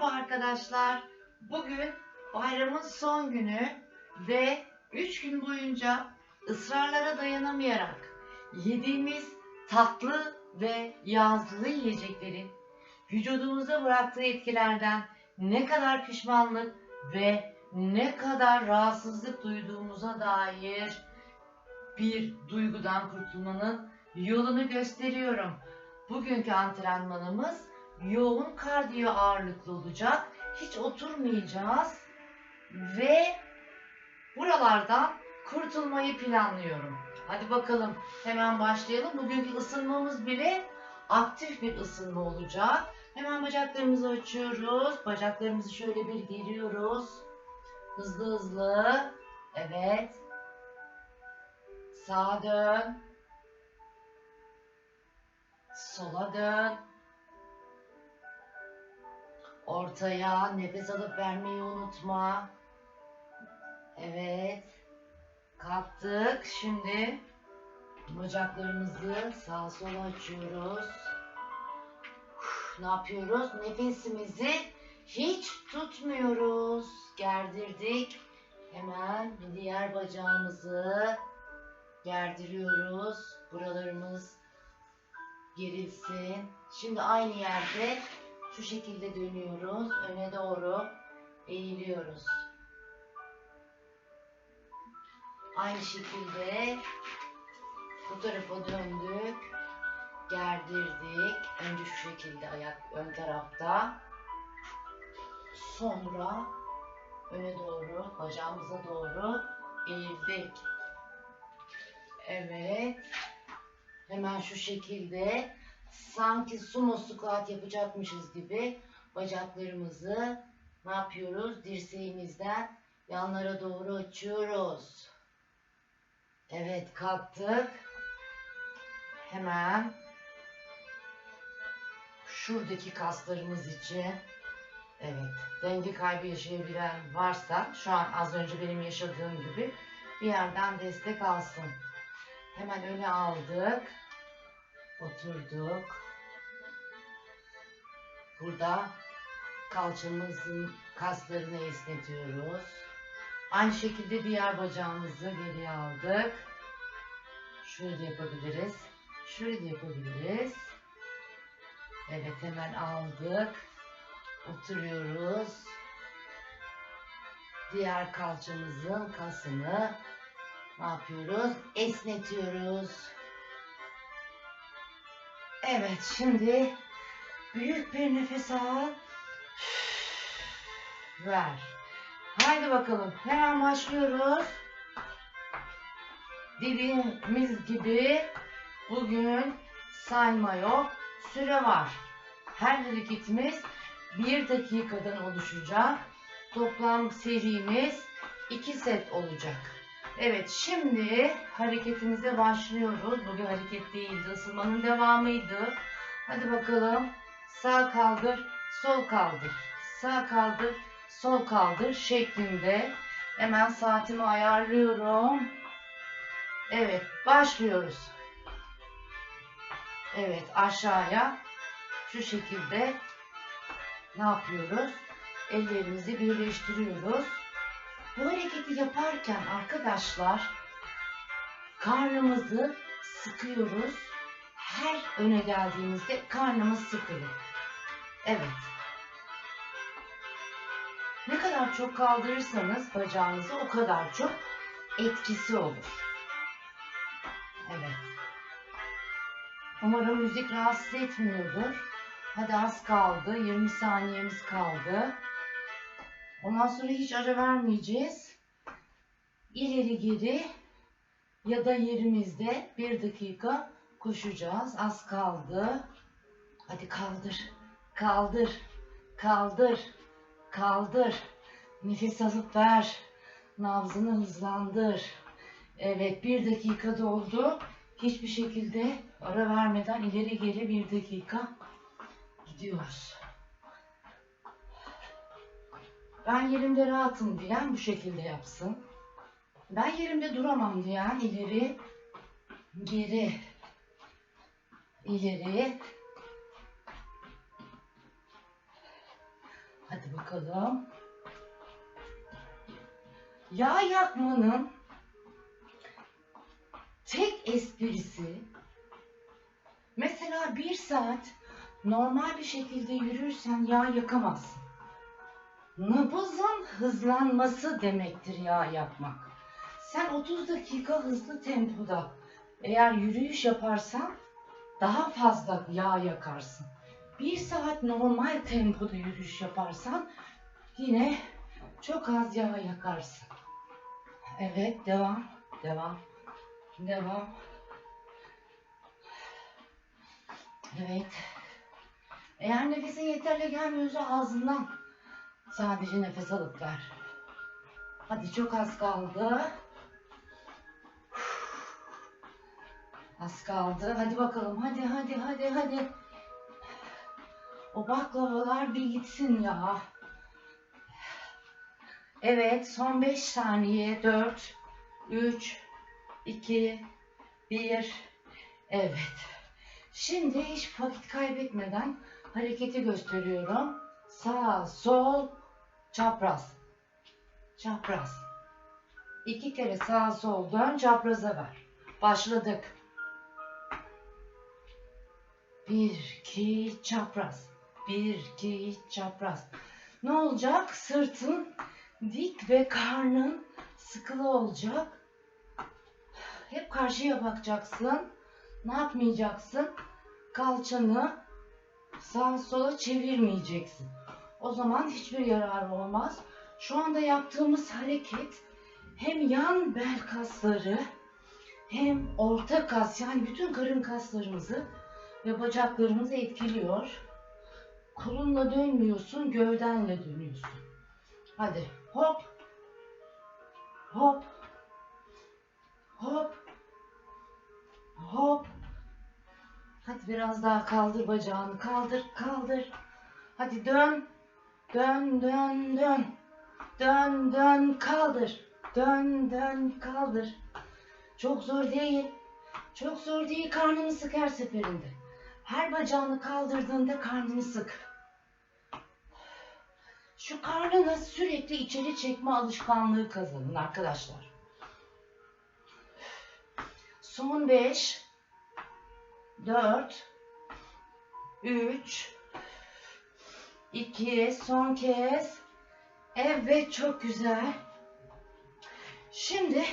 Merhaba arkadaşlar. Bugün bayramın son günü ve 3 gün boyunca ısrarlara dayanamayarak yediğimiz tatlı ve yağlı yiyeceklerin vücudumuza bıraktığı etkilerden ne kadar pişmanlık ve ne kadar rahatsızlık duyduğumuza dair bir duygudan kurtulmanın yolunu gösteriyorum. Bugünkü antrenmanımız yoğun kardiyo ağırlıklı olacak. Hiç oturmayacağız ve buralardan kurtulmayı planlıyorum. Hadi bakalım hemen başlayalım. Bugünkü ısınmamız bile aktif bir ısınma olacak. Hemen bacaklarımızı açıyoruz. Bacaklarımızı şöyle bir geriyoruz. Hızlı hızlı. Evet. Sağa dön. Sola dön. Ortaya nefes alıp vermeyi unutma. Evet. Kalktık. Şimdi bacaklarımızı sağa sola açıyoruz. Uf, Ne yapıyoruz? Nefesimizi hiç tutmuyoruz. Gerdirdik. Hemen diğer bacağımızı gerdiriyoruz. Buralarımız gerilsin. Şimdi aynı yerde şu şekilde dönüyoruz. Öne doğru eğiliyoruz. Aynı şekilde bu tarafa döndük. Gerdirdik. Önce şu şekilde ayak ön tarafta. Sonra öne doğru, bacağımıza doğru eğildik. Evet. Hemen şu şekilde sanki sumo squat yapacakmışız gibi bacaklarımızı ne yapıyoruz? Dirseğimizden yanlara doğru açıyoruz. Evet kalktık. Hemen şuradaki kaslarımız için evet denge kaybı yaşayabilen varsa şu an az önce benim yaşadığım gibi bir yerden destek alsın. Hemen öne aldık. Oturduk. Burada kalçamızın kaslarını esnetiyoruz. Aynı şekilde diğer bacağımızı geriye aldık. Şöyle yapabiliriz. Şöyle yapabiliriz. Evet hemen aldık. Oturuyoruz. Diğer kalçamızın kasını ne yapıyoruz? Esnetiyoruz. Evet şimdi büyük bir nefes al. Ver. Haydi bakalım hemen başlıyoruz. Dediğimiz gibi bugün sayma yok. Süre var. Her hareketimiz bir dakikadan oluşacak. Toplam serimiz iki set olacak. Evet şimdi hareketimize başlıyoruz. Bugün hareket değildi, ısınmanın devamıydı. Hadi bakalım. Sağ kaldır, sol kaldır. Sağ kaldır, sol kaldır şeklinde. Hemen saatimi ayarlıyorum. Evet, başlıyoruz. Evet, aşağıya şu şekilde ne yapıyoruz? Ellerimizi birleştiriyoruz. Bu hareketi yaparken arkadaşlar karnımızı sıkıyoruz. Her öne geldiğimizde karnımız sıkılır. Evet. Ne kadar çok kaldırırsanız bacağınızı o kadar çok etkisi olur. Evet. Umarım müzik rahatsız etmiyordur. Hadi az kaldı. 20 saniyemiz kaldı. Ondan sonra hiç ara vermeyeceğiz. İleri geri ya da yerimizde bir dakika koşacağız. Az kaldı. Hadi kaldır. Kaldır. Kaldır. Kaldır. Nefes alıp ver. Nabzını hızlandır. Evet bir dakika doldu. Hiçbir şekilde ara vermeden ileri geri bir dakika gidiyoruz. Ben yerimde rahatım diyen bu şekilde yapsın. Ben yerimde duramam diyen ileri, geri, ileri. Hadi bakalım. Yağ yakmanın tek esprisi mesela bir saat normal bir şekilde yürürsen yağ yakamazsın. Nabızın hızlanması demektir yağ yakmak. Sen 30 dakika hızlı tempoda eğer yürüyüş yaparsan daha fazla yağ yakarsın. Bir saat normal tempoda yürüyüş yaparsan yine çok az yağ yakarsın. Evet, devam, devam, devam. Evet. Eğer nefesin yeterli gelmiyorsa ağzından sadece nefes alıp ver. Hadi çok az kaldı. Az kaldı. Hadi bakalım. Hadi hadi hadi hadi. O baklavalar bir gitsin ya. Evet, son 5 saniye. 4, 3, 2, 1. Evet. Şimdi hiç vakit kaybetmeden hareketi gösteriyorum. Sağ, sol, çapraz. Çapraz. İki kere sağ sol dön, çapraza ver. Başladık. Bir, iki, çapraz. Bir, iki, çapraz. Ne olacak? Sırtın dik ve karnın sıkılı olacak. Hep karşıya bakacaksın. Ne yapmayacaksın? Kalçanı sağa sola çevirmeyeceksin. O zaman hiçbir yararı olmaz. Şu anda yaptığımız hareket hem yan bel kasları hem orta kas yani bütün karın kaslarımızı ve bacaklarımızı etkiliyor. Kolunla dönmüyorsun, gövdenle dönüyorsun. Hadi hop. Hop. Hop. Hop. Hadi biraz daha kaldır bacağını. Kaldır, kaldır. Hadi dön. Dön, dön, dön. Dön, dön, kaldır. Dön, dön, kaldır. Çok zor değil. Çok zor değil. Karnını sık her seferinde. Her bacağını kaldırdığında karnını sık. Şu karnını sürekli içeri çekme alışkanlığı kazanın arkadaşlar. Son 5 4 3 2 son kez. Evet çok güzel. Şimdi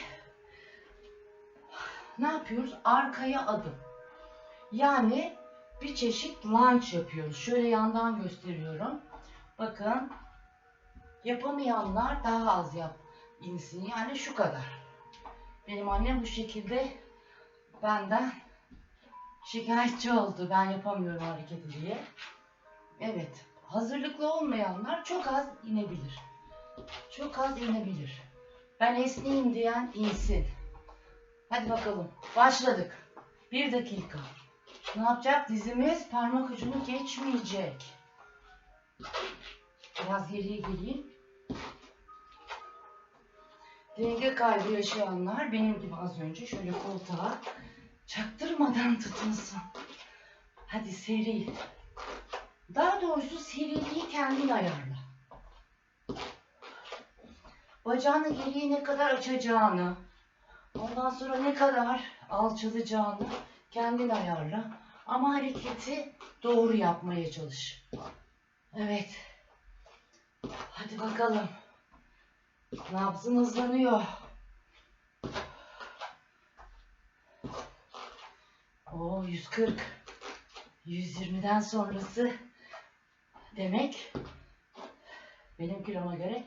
ne yapıyoruz? Arkaya adım. Yani bir çeşit lunge yapıyoruz. Şöyle yandan gösteriyorum. Bakın yapamayanlar daha az yap insin. Yani şu kadar. Benim annem bu şekilde benden şikayetçi oldu. Ben yapamıyorum hareketi diye. Evet. Hazırlıklı olmayanlar çok az inebilir. Çok az inebilir. Ben esneyim diyen insin. Hadi bakalım. Başladık. Bir dakika. Ne yapacak? Dizimiz parmak ucunu geçmeyecek. Biraz geriye geleyim. Denge kaybı yaşayanlar benim gibi az önce şöyle koltuğa çaktırmadan tutunsun. Hadi seri. Daha doğrusu seriliği kendin ayarla. Bacağını geriye ne kadar açacağını, ondan sonra ne kadar alçalacağını kendin ayarla. Ama hareketi doğru yapmaya çalış. Evet. Hadi bakalım. Nabzın hızlanıyor. O 140. 120'den sonrası demek benim kiloma göre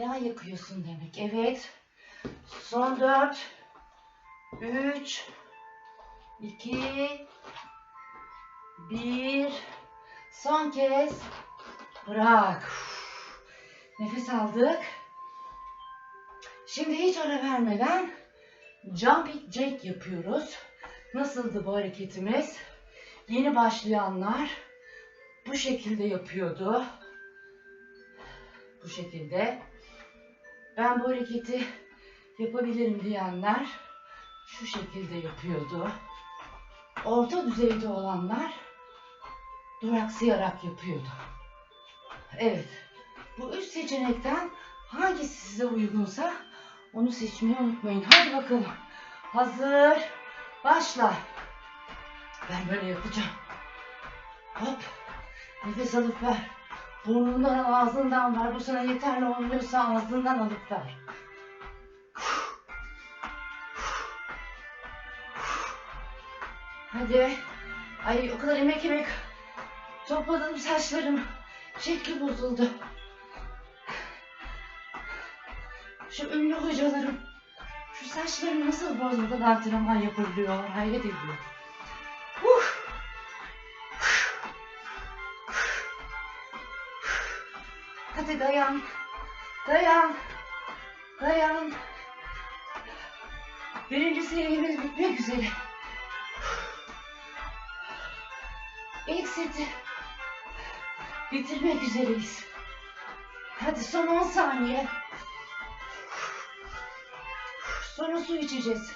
yağ yakıyorsun demek. Evet. Son 4 3 2 1 Son kez bırak. Nefes aldık. Şimdi hiç ara vermeden jumping jack yapıyoruz. Nasıldı bu hareketimiz? Yeni başlayanlar bu şekilde yapıyordu. Bu şekilde. Ben bu hareketi yapabilirim diyenler şu şekilde yapıyordu. Orta düzeyde olanlar duraksayarak yapıyordu. Evet. Bu üç seçenekten hangisi size uygunsa onu seçmeyi unutmayın. Hadi bakalım. Hazır. Başla. Ben böyle yapacağım. Hop. Nefes alıp ver. Burnundan ağzından ver. Bu sana yeterli olmuyorsa ağzından alıp ver. Hadi. Ay o kadar emek emek topladım saçlarım. Şekli bozuldu. Şu ünlü hocalarım şu saçlarını nasıl bozmadan antrenman yapabiliyor hayret ediyorum. Hadi dayan. Dayan. Dayan. Birinci serimiz bitmek üzere. İlk seti bitirmek üzereyiz. Hadi son 10 saniye. Sonra su içeceğiz.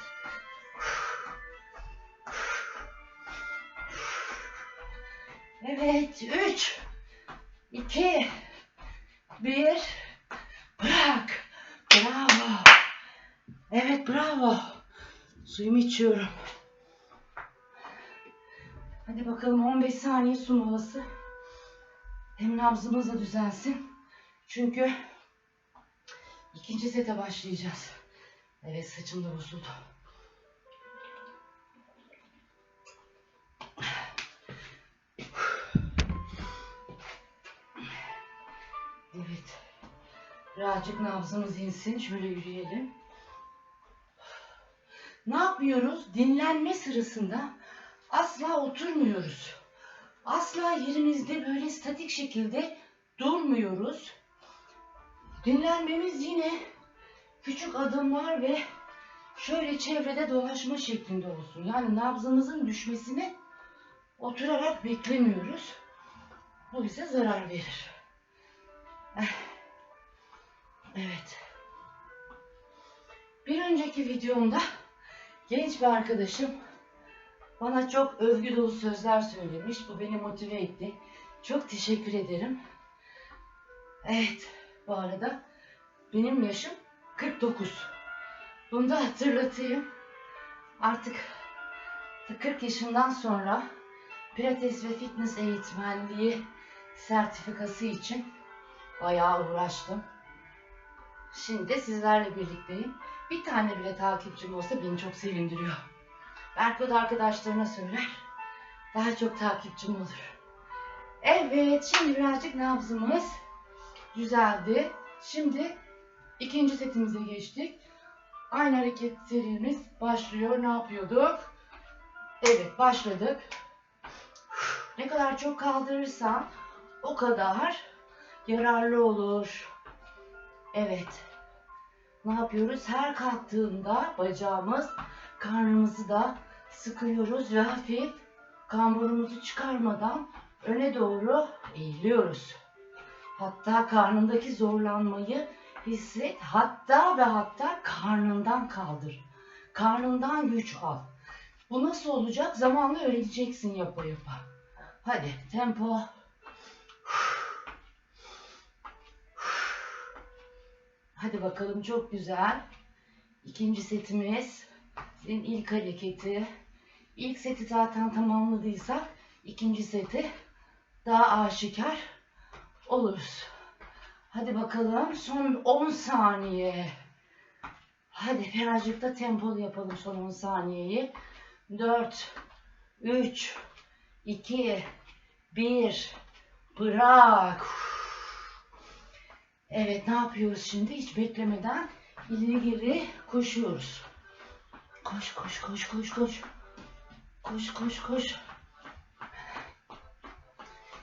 Evet, 3 2 1 Bırak. Bravo. Evet, bravo. Suyumu içiyorum. Hadi bakalım 15 saniye su molası. Hem nabzımız da düzelsin. Çünkü ikinci sete başlayacağız. Evet saçım da bozuldu. Birazcık nabzımız insin. Şöyle yürüyelim. Ne yapıyoruz? Dinlenme sırasında asla oturmuyoruz. Asla yerimizde böyle statik şekilde durmuyoruz. Dinlenmemiz yine küçük adımlar ve şöyle çevrede dolaşma şeklinde olsun. Yani nabzımızın düşmesini oturarak beklemiyoruz. Bu bize zarar verir. Eh. Evet. Bir önceki videomda genç bir arkadaşım bana çok övgü dolu sözler söylemiş. Bu beni motive etti. Çok teşekkür ederim. Evet, bu arada benim yaşım 49. Bunu da hatırlatayım. Artık 40 yaşından sonra Pilates ve fitness eğitmenliği sertifikası için bayağı uğraştım. Şimdi sizlerle birlikteyim. Bir tane bile takipçim olsa beni çok sevindiriyor. Belki o da arkadaşlarına söyler. Daha çok takipçim olur. Evet, şimdi birazcık nabzımız düzeldi. Şimdi ikinci setimize geçtik. Aynı hareket serimiz başlıyor. Ne yapıyorduk? Evet, başladık. Ne kadar çok kaldırırsan o kadar yararlı olur. Evet. Ne yapıyoruz? Her kalktığında bacağımız karnımızı da sıkıyoruz ve hafif kamburumuzu çıkarmadan öne doğru eğiliyoruz. Hatta karnındaki zorlanmayı hisset. Hatta ve hatta karnından kaldır. Karnından güç al. Bu nasıl olacak? Zamanla öğreneceksin yapa yapa. Hadi tempo. Hadi bakalım çok güzel. İkinci setimiz. Senin ilk hareketi. İlk seti zaten tamamladıysak ikinci seti daha aşikar oluruz. Hadi bakalım son 10 saniye. Hadi birazcık da tempolu yapalım son 10 saniyeyi. 4 3 2 1 Bırak. Evet ne yapıyoruz şimdi? Hiç beklemeden ileri geri koşuyoruz. Koş koş koş koş koş. Koş koş koş.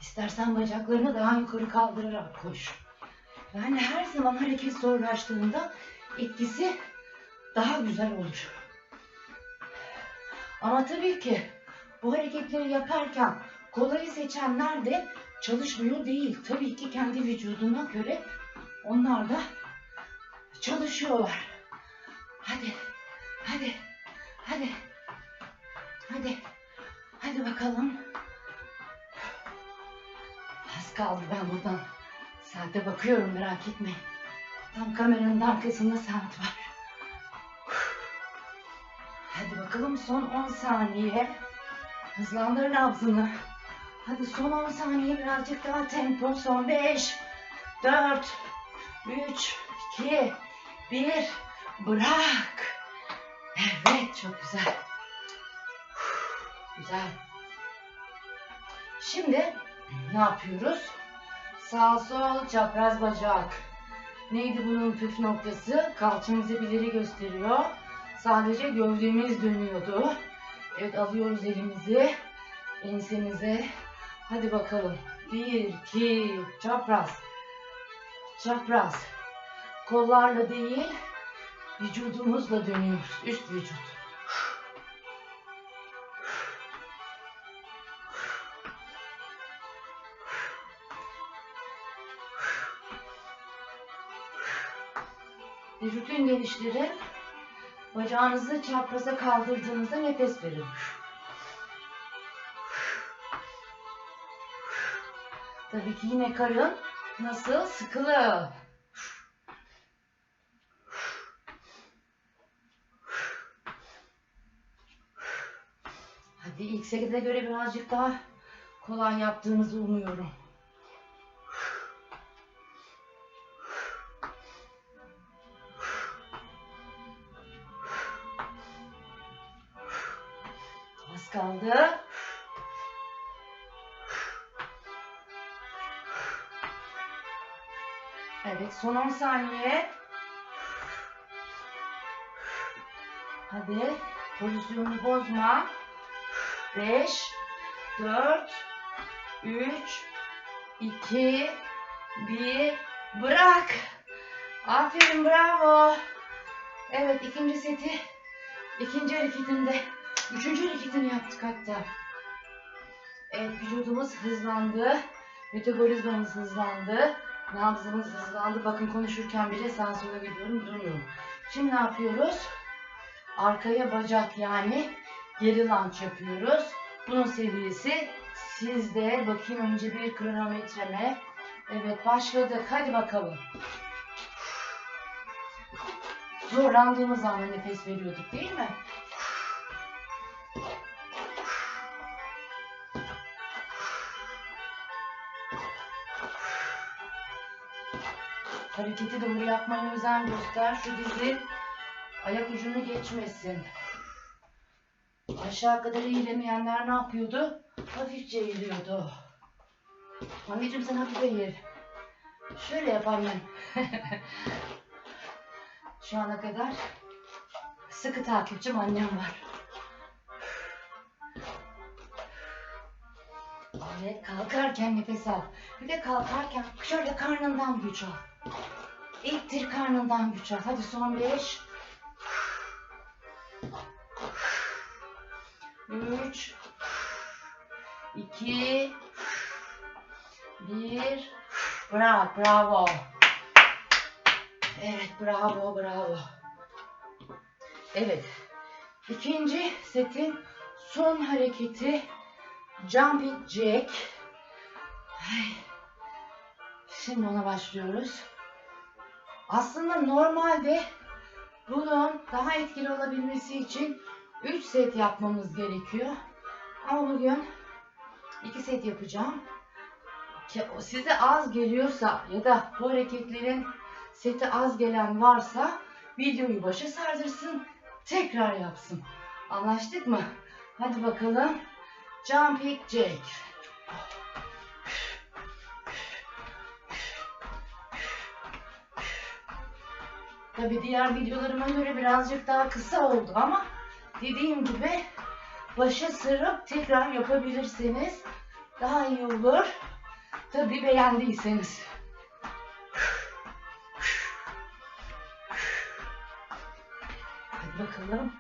İstersen bacaklarını daha yukarı kaldırarak koş. Yani her zaman hareket zorlaştığında etkisi daha güzel olur. Ama tabii ki bu hareketleri yaparken kolayı seçenler de çalışmıyor değil. Tabii ki kendi vücuduna göre onlar da çalışıyorlar. Hadi, hadi, hadi, hadi, hadi bakalım. Az kaldı ben buradan Saate bakıyorum merak etmeyin. Tam kameranın arkasında saat var. Hadi bakalım son 10 saniye. Hızlandır nabzını. Hadi son 10 saniye birazcık daha tempo. Son 5, 4, 3, 2, 1. Bırak. Evet çok güzel. Güzel. Şimdi ne yapıyoruz? Sağ sol çapraz bacak. Neydi bunun püf noktası? Kalçamızı ileri gösteriyor. Sadece gövdemiz dönüyordu. Evet alıyoruz elimizi ensemize. Hadi bakalım. Bir, iki, çapraz. Çapraz. Kollarla değil, vücudumuzla dönüyoruz. Üst vücut. Vücudun genişlerin. Bacağınızı çapraza kaldırdığınızda nefes verin. Tabii ki yine karın nasıl? Sıkılı. Hadi ilk sekide göre birazcık daha kolay yaptığınızı umuyorum. Az kaldı. Evet son 10 saniye. Hadi pozisyonunu bozma. 5 4 3 2 1 Bırak. Aferin bravo. Evet ikinci seti ikinci hareketinde üçüncü hareketini yaptık hatta. Evet vücudumuz hızlandı. Metabolizmamız hızlandı. Nabzımız hızlandı. Bakın konuşurken bile sağa gidiyorum durmuyorum. Şimdi ne yapıyoruz? Arkaya bacak yani geri lunge yapıyoruz. Bunun seviyesi sizde. Bakayım önce bir kronometreme. Evet başladık. Hadi bakalım. Zorlandığımız zaman nefes veriyorduk değil mi? Hareketi doğru yapmaya özen göster. Şu dizin ayak ucunu geçmesin. Aşağı kadar eğilemeyenler ne yapıyordu? Hafifçe eğiliyordu. Anneciğim sen hafif eğil. Şöyle yap annem. Şu ana kadar sıkı takipçim annem var. Evet kalkarken nefes al. Bir de kalkarken şöyle karnından güç al. İttir karnından güç. Hadi son beş. Üç. iki, Bir. Bırak. Bravo. Evet. Bravo. Bravo. Evet. İkinci setin son hareketi Jumping Jack. Şimdi ona başlıyoruz. Aslında normalde bunun daha etkili olabilmesi için 3 set yapmamız gerekiyor. Ama bugün 2 set yapacağım. Size az geliyorsa ya da bu hareketlerin seti az gelen varsa videoyu başa sardırsın, tekrar yapsın. Anlaştık mı? Hadi bakalım. Jumping Jack. Tabi diğer videolarıma göre birazcık daha kısa oldu ama dediğim gibi başa sarıp tekrar yapabilirseniz daha iyi olur. Tabi beğendiyseniz. Hadi bakalım.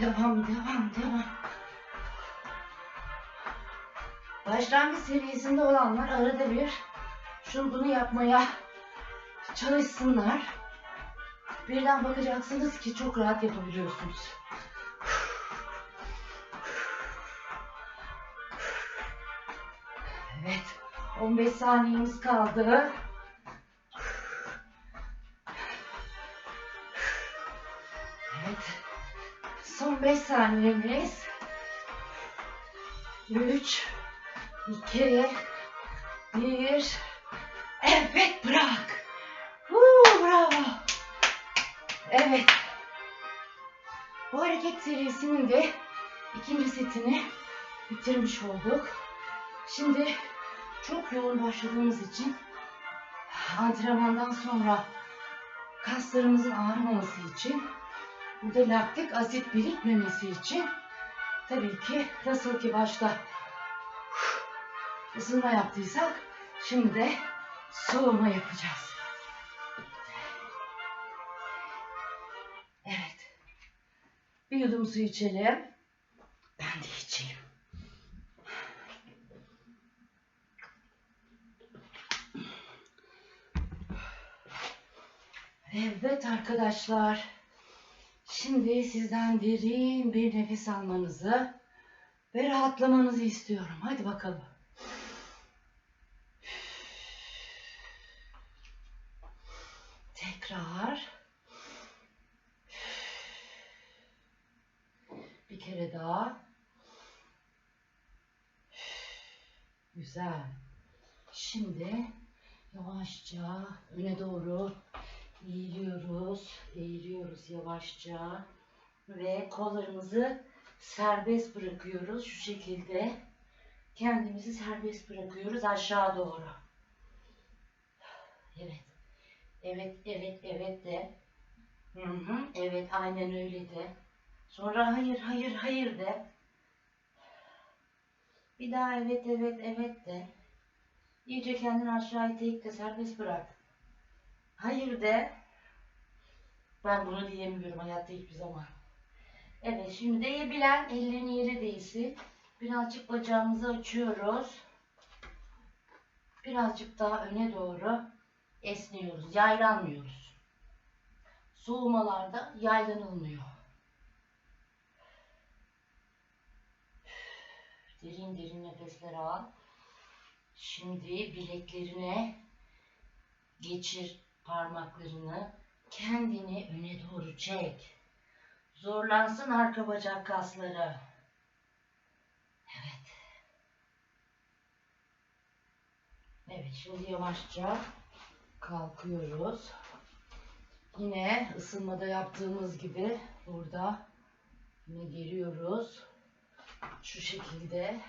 Devam, devam, devam. Başlangıç seviyesinde olanlar arada bir şunu bunu yapmaya çalışsınlar. Birden bakacaksınız ki çok rahat yapabiliyorsunuz. Evet. 15 saniyemiz kaldı. Evet. Son 5 saniyemiz. 3 2 1 Evet bırak. Bravo. Evet. Bu hareket serisinin de ikinci setini bitirmiş olduk. Şimdi çok yoğun başladığımız için antrenmandan sonra kaslarımızın ağrımaması için burada laktik asit birikmemesi için tabii ki nasıl ki başta ısınma yaptıysak şimdi de soğuma yapacağız. Bir yudum su içelim. Ben de içeyim. Evet arkadaşlar. Şimdi sizden derin bir nefes almanızı ve rahatlamanızı istiyorum. Hadi bakalım. Tekrar. Bir kere daha. Güzel. Şimdi yavaşça öne doğru eğiliyoruz. Eğiliyoruz yavaşça. Ve kollarımızı serbest bırakıyoruz. Şu şekilde kendimizi serbest bırakıyoruz aşağı doğru. Evet. Evet, evet, evet de. Hı hı, evet, aynen öyle de. Sonra hayır, hayır, hayır de. Bir daha evet, evet, evet de. İyice kendini aşağı iteğip de serbest bırak. Hayır de. Ben bunu diyemiyorum hayatta hiçbir zaman. Evet, şimdi diyebilen ellerin yere değsin. Birazcık bacağımızı açıyoruz. Birazcık daha öne doğru esniyoruz, yaylanmıyoruz. Soğumalarda yaylanılmıyor. Derin derin nefesler al. Şimdi bileklerine geçir parmaklarını. Kendini öne doğru çek. Zorlansın arka bacak kasları. Evet. Evet, şimdi yavaşça kalkıyoruz. Yine ısınmada yaptığımız gibi burada yine geliyoruz. Şu şekilde.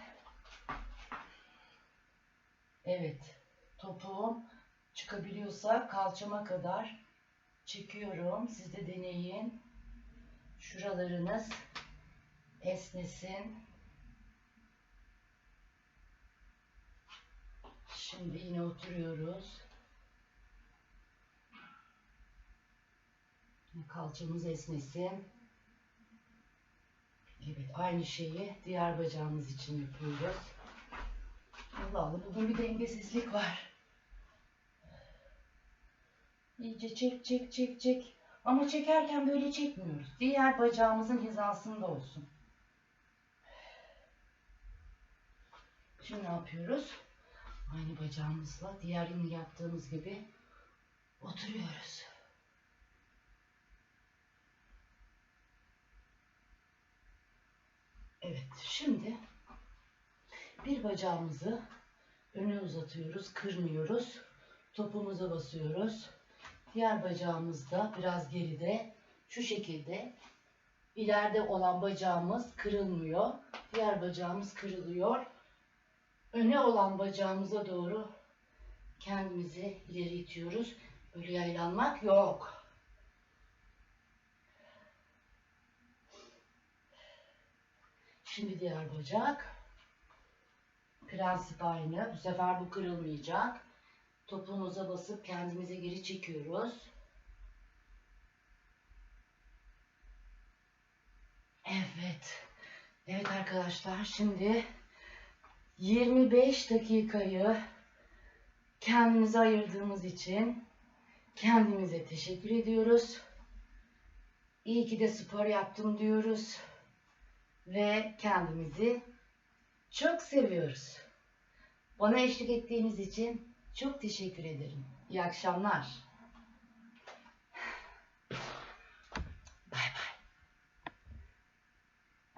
Evet. Topuğum çıkabiliyorsa kalçama kadar çekiyorum. Siz de deneyin. Şuralarınız esnesin. Şimdi yine oturuyoruz. Kalçamız esnesin. Evet, aynı şeyi diğer bacağımız için yapıyoruz. Allah Allah, bugün bir dengesizlik var. İyice çek, çek, çek, çek. Ama çekerken böyle çekmiyoruz. Diğer bacağımızın hizasında olsun. Şimdi ne yapıyoruz? Aynı bacağımızla diğer yine yaptığımız gibi oturuyoruz. Evet, şimdi bir bacağımızı öne uzatıyoruz, kırmıyoruz. Topumuza basıyoruz. Diğer bacağımız da biraz geride. Şu şekilde ileride olan bacağımız kırılmıyor. Diğer bacağımız kırılıyor. Öne olan bacağımıza doğru kendimizi ileri itiyoruz. Böyle yaylanmak yok. Şimdi diğer bacak. Prensip aynı. Bu sefer bu kırılmayacak. Topuğumuza basıp kendimizi geri çekiyoruz. Evet. Evet arkadaşlar şimdi 25 dakikayı kendimize ayırdığımız için kendimize teşekkür ediyoruz. İyi ki de spor yaptım diyoruz ve kendimizi çok seviyoruz. Bana eşlik ettiğiniz için çok teşekkür ederim. İyi akşamlar.